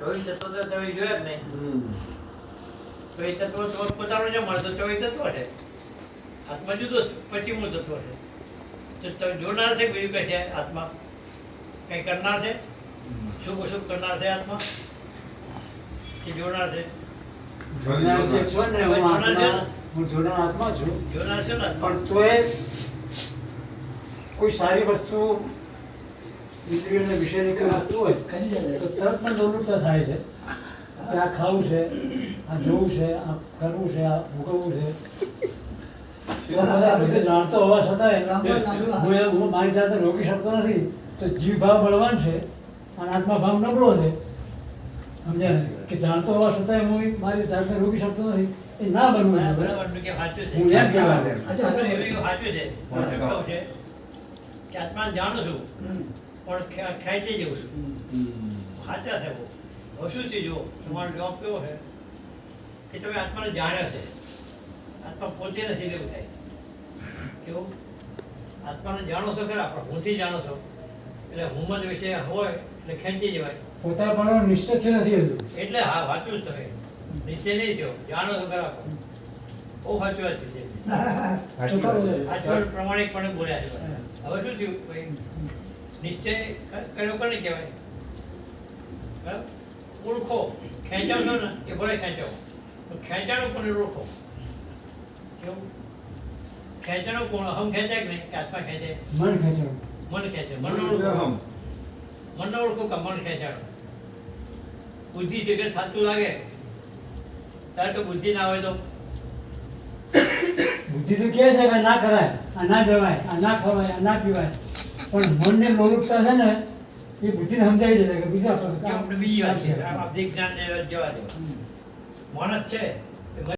ચોવીસ તત્વો તો તમે જોયા જ નહીં. ચોવીસ તત્વો તો પોતાનું જે મળે ચોવીસ તત્વો છે. આત્મા જુદો છે તત્વ છે. તો તમે જોનાર છે બીજું કઈ છે આત્મા? કઈ કરનાર છે? શુભ અશુભ કરનાર છે આત્મા? કે જોનાર છે? જોનાર જે ને હું જોનાર આત્મા? છું? જોનાર છે. પણ તોય કોઈ સારી વસ્તુ ઇન્દ્રિયોને વિષયની કોઈ વસ્તુ હોય? તો તરત પણ જાગૃતતા થાય છે. કે આ ખાવું છે આ જોવું છે આ કરવું છે આ ભોગવવું છે. જાણતો હોવા છતાંય હું એ- હું મારી જાતે રોકી શકતો નથી. તો જીવ ભાવ બળવાન છે અને આત્મા ભાવ નબળો છે. સમજ્યા કે જાણતો હોવા છતાંય હું મારી જાતને રોકી શકતો નથી. એ ના બનવું હું એમ કહેવા છે. કે આત્માને જાણું છું. પણ ખેંચી જઉં છું. સાચા છે હવે શું છે જો તમારો જવાબ કેવો છે? કે તમે આત્માને જાણ્યો છે. આત્મા પોતે નથી લેવું થાય. કેવું? આત્માને જાણો છો ખરા પણ હુંથી જાણો છો. એટલે હુંમત વિશે હોય એટલે ખેંચી જવાય. પોતાનો નિશ્ચય થયો નથી હજુ. એટલે હા વાંચું જ તમે. નિશ્ચય નહીં થયો. જાણો છો ખરા પણ. બહુ સાચું વાત છે પ્રમાણિકપણે બોલ્યા છે. હવે શું થયું? નિશ્ચય કર્યો કોને કહેવાય? બરાબર? ઓળખો. ખેંચાવશો ને એ ભલે ખેંચાવો પણ ખેંચાણું કોને ઓળખો? કેવું? ખેંચાણું કોણ? અહમ ખેંચાય કે નહીં? કે આત્મા ખેંચે? મન ખેંચવાનું મન ખેંચે. મન ઓળખો. હમ. મનને ઓળખો કે મન ખેંચાણું? બુદ્ધિ છે કે સાચું લાગે? તારે તો બુદ્ધિ ના હોય તો? બુદ્ધિ તો કે છે ના કરાય આ ના જવાય આ ના ખવાય આ ના પીવાય. પણ મનને લોલુપતા છે ને એ બુદ્ધિ સમજાવી દેશે કે બીજા આપણે બીજી વાત છે. આ અધિક જ્ઞાન જેવા જેવા માણસ છે.